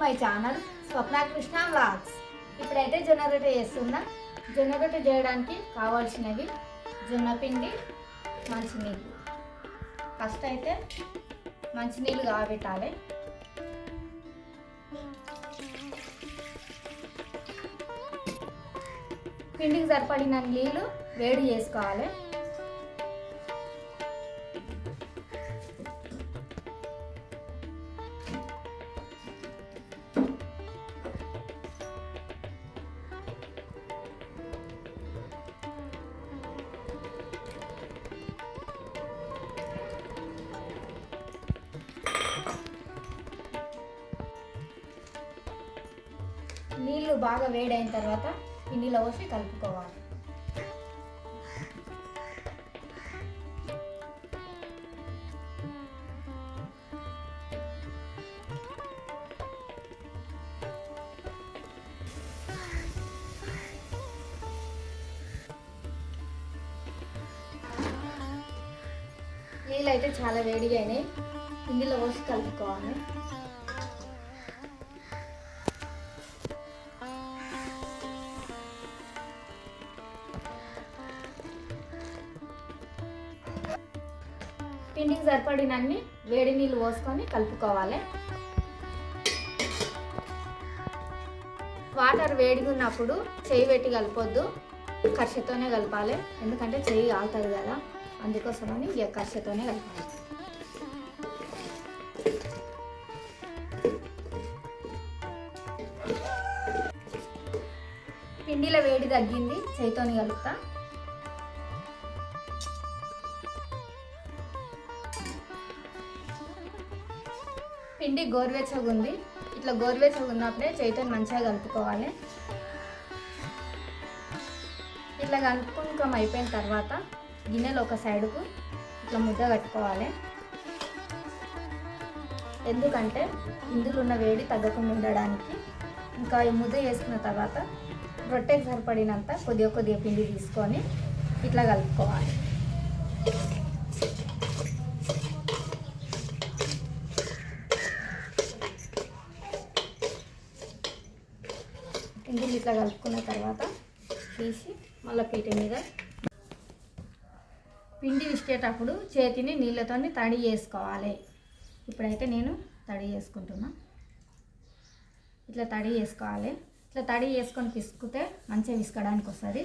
My channel Swapna Krishna vlogs ఇప్పుడైతే జొన్న రొట్టె చేస్తున్నా. జొన్న రొట్టె చేయడానికి కావాల్సినవి జొన్న పిండి మంచినీళ్ళు. ఫస్ట్ అయితే మంచినీళ్ళు కాబెట్టాలి. పిండికి సరిపడిన నీళ్ళు వేడి చేసుకోవాలి. నీళ్ళు బాగా వేడైన తర్వాత పిండిలో పోసి కలుపుకోవాలి. నీళ్ళు అయితే చాలా వేడిగా అయినాయి. ఇందులో పోసి కలుపుకోవాలి. సరిపడినన్ని వేడి నీళ్ళు పోసుకొని కలుపుకోవాలి. వాటర్ వేడిగా ఉన్నప్పుడు చేయి పెట్టి కలపొద్దు. కర్షతోనే కలపాలి. ఎందుకంటే చేయి ఆగుతుంది కదా. అందుకోసమని ఇక కర్షతోనే కలపాలి. పిండిలో వేడి తగ్గింది. చేయితోని కలుపుతా. పిండి గోరువెచ్చగా ఉంది ఇట్లా గోరువెచ్చగా ఉన్నప్పుడే చేతితో మంచిగా కలుపుకోవాలి. ఇట్లా కలుపుకుని అయిపోయిన తర్వాత గిన్నెలు ఒక సైడుకు ఇట్లా ముద్ద కట్టుకోవాలి. ఎందుకంటే ఇందులో ఉన్న వేడి తగ్గకుండా ఉండడానికి ఇంకా ఈ ముద్ద వేసుకున్న తర్వాత రొట్టెకి సరిపడినంత కొద్దిగా కొద్దిగా పిండి తీసుకొని ఇట్లా కలుపుకోవాలి. పిండిని ఇట్లా కలుపుకున్న తర్వాత తీసి మళ్ళీ పీట మీద పిండి విసికేటప్పుడు చేతిని నీళ్ళతో తడి చేసుకోవాలి. ఇప్పుడైతే నేను తడి చేసుకుంటున్నా. ఇట్లా తడి చేసుకోవాలి. ఇట్లా తడి చేసుకొని పిసుకుతే మంచిగా విసుకడానికి వస్తుంది.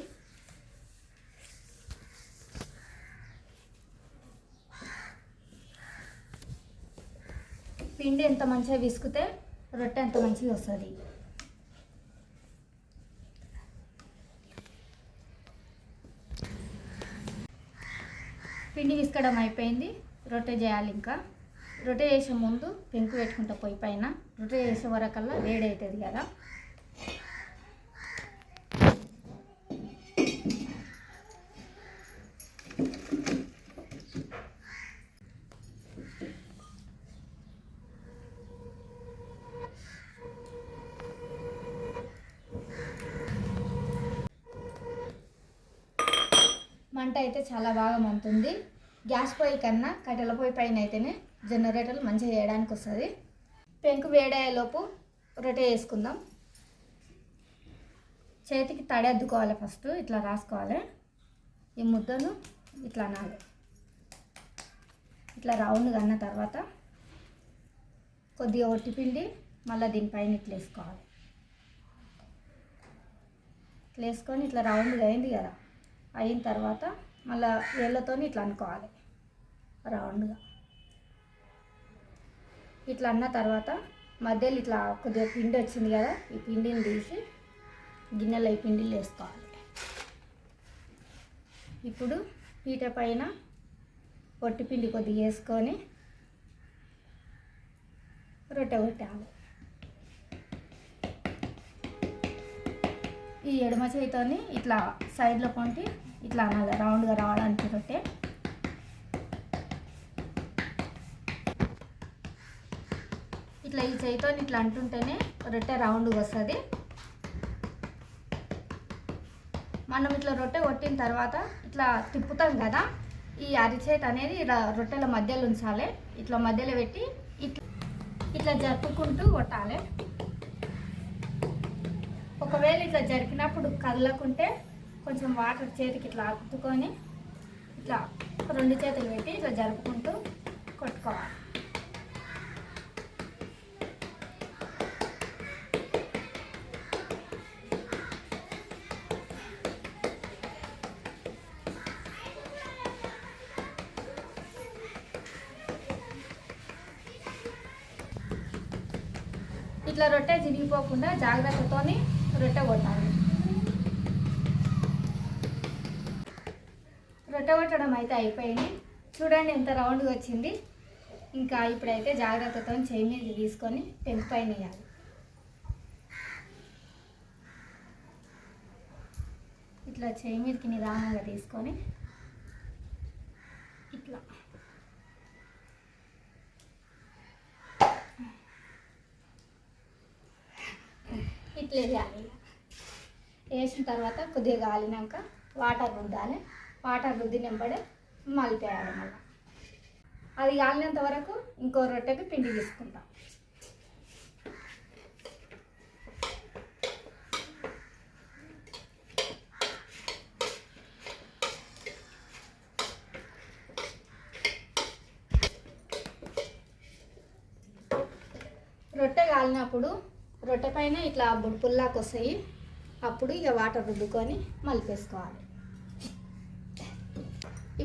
పిండి ఎంత మంచిగా విసుకుతే రొట్టె ఎంత మంచిగా వస్తుంది. పిండి విసుకడం అయిపోయింది. రొట్టె చేయాలి ఇంకా. రొట్టె చేసే ముందు పెంకు పెట్టుకుంటా పొయ్యి పైన. రొట్టె చేసే వరకల్లా వేడి అవుతుంది కదా. వంట అయితే చాలా బాగా మంతుంది. గ్యాస్ పొయ్యి కన్నా కట్టెల పొయ్యి పైన అయితేనే జనరేటర్లు మంచిగా చేయడానికి వస్తుంది. పెంకు వేడయ్యేలోపు రొట్టె వేసుకుందాం చేతికి తడి అద్దుకోవాలి ఫస్ట్ ఇట్లా రాసుకోవాలి. ఈ ముద్దను ఇట్లా అనాలి. ఇట్లా రౌండ్గా అన్న తర్వాత కొద్దిగా ఒట్టి పిండి మళ్ళీ దీనిపైన ఇట్లా వేసుకోవాలి. ఇట్లా వేసుకొని ఇట్లా రౌండ్గా అయింది కదా. అయిన తర్వాత మళ్ళీ వేళ్ళతో ఇట్లా అనుకోవాలి. రౌండ్గా. ఇట్లా అన్న తర్వాత మధ్యలో ఇట్లా కొద్దిగా పిండి వచ్చింది కదా ఈ పిండిని తీసి గిన్నెలో ఈ పిండిలు వేసుకోవాలి. ఇప్పుడు పీట పైన పొట్టి పిండి కొద్దిగా వేసుకొని రొట్టె కొట్టాలి. ఈ ఎడమ చేతితోని ఇట్లా సైడ్లో పొంటి ఇట్లా అనాలి రౌండ్గా రావడానికి రొట్టె ఇట్లా ఈ చేయితో ఇట్లా అంటుంటేనే రొట్టె రౌండ్గా వస్తుంది. మనం ఇట్లా రొట్టె కొట్టిన తర్వాత ఇట్లా తిప్పుతాం కదా ఈ అరిచేతి అనేది ఇలా రొట్టెల మధ్యలో ఉంచాలి. ఇట్లా మధ్యలో పెట్టి ఇట్లా ఇట్లా జరుపుకుంటూ కొట్టాలి. ఒకవేళ ఇట్లా జరిపినప్పుడు కదలకుంటే కొంచెం వాటర్ చేతికి ఇట్లా అతుకొని ఇట్లా రెండు చేతులు పెట్టి ఇట్లా జరుపుకుంటూ కొట్టుకోవాలి. ఇట్లా రొట్టె చిరిగిపోకుండా జాగ్రత్తతోని రొట్టె కొట్టాలి. చుట్టబట్టడం అయితే అయిపోయింది. చూడండి ఎంత రౌండ్గా వచ్చింది. ఇంకా ఇప్పుడైతే జాగ్రత్తతో చేయి మీద తీసుకొని టెంప్ పైన వేయాలి. ఇట్లా చేయి మీదకి నిదానంగా తీసుకొని ఇట్లా. ఇట్లా వేయాలి. వేసిన తర్వాత కొద్దిగా గాలినాక వాటర్ ఉండాలి. వాటర్ రుద్ది నింపడే మలిపేయాలి మళ్ళీ. అది కాలినంత వరకు ఇంకో రొట్టెకి పిండి తీసుకుంటాం. రొట్టె కాలినప్పుడు రొట్టె పైన ఇట్లా బుడుపుల్లాకి వస్తాయి అప్పుడు ఇక వాటర్ రుద్దుకొని మలిపేసుకోవాలి.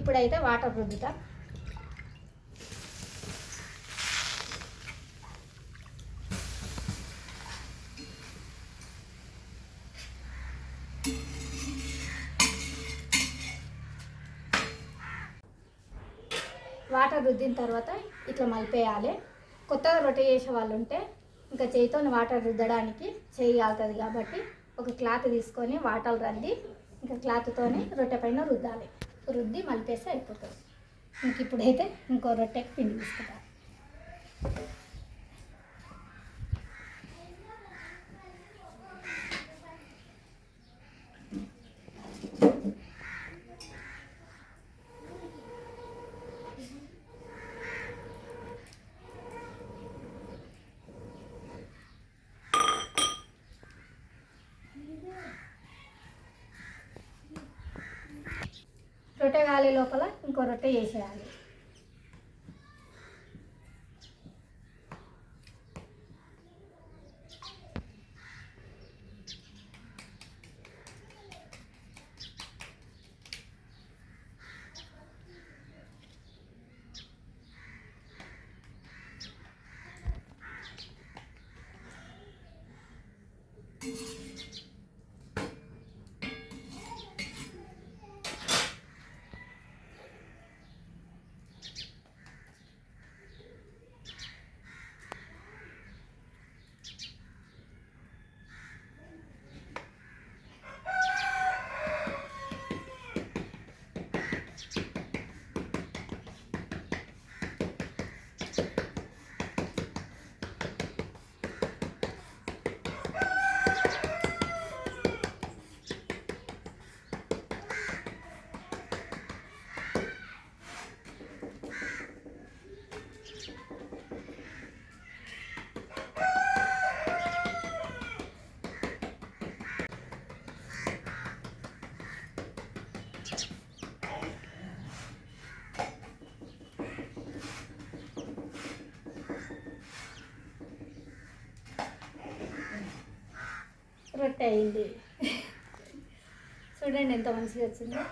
ఇప్పుడైతే వాటర్ రుద్దుతా వాటర్ రుద్దిన తర్వాత ఇట్లా మలిపేయాలి. కొత్తగా రొట్టె చేసే వాళ్ళు ఉంటే ఇంకా చేయితో వాటర్ రుద్దడానికి చేయి కాలుతుంది కాబట్టి ఒక క్లాత్ తీసుకొని వాటర్ రండి ఇంకా క్లాత్తోని రొట్టె పైన రుద్దాలి. రుద్ది మలిపేస్తే అయిపోతుంది. ఇంక ఇప్పుడైతే ఇంకో రొట్టెకి పిండి తీసుకుంటాం రొట్టె కాలే లోపల ఇంకో రొట్టె వేసేయాలి రొట్టె అయింది. చూడండి ఎంత మంచిగా వచ్చిందో.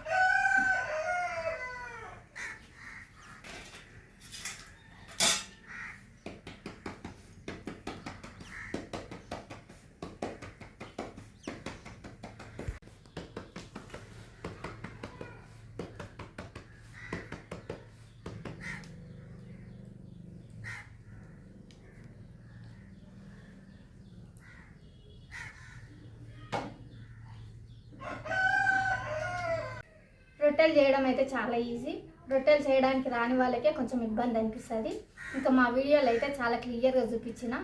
రొట్టెలు చేయడం అయితే చాలా ఈజీ. రొట్టెలు చేయడానికి రాని వాళ్ళకే కొంచెం ఇబ్బంది అనిపిస్తుంది. ఇంకా మా వీడియోలో అయితే చాలా క్లియర్గా చూపించిన.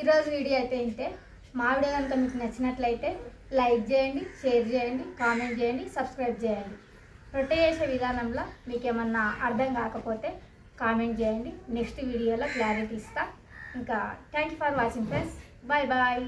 ఈరోజు వీడియో అయితే ఇంతే. మా వీడియో కనుక మీకు నచ్చినట్లయితే లైక్ చేయండి షేర్ చేయండి కామెంట్ చేయండి సబ్స్క్రైబ్ చేయండి. రొట్టె చేసే విధానంలో మీకు ఏమన్నా అర్థం కాకపోతే కామెంట్ చేయండి. నెక్స్ట్ వీడియోలో క్లారిటీ ఇస్తా. ఇంకా thank you for watching friends. Bye bye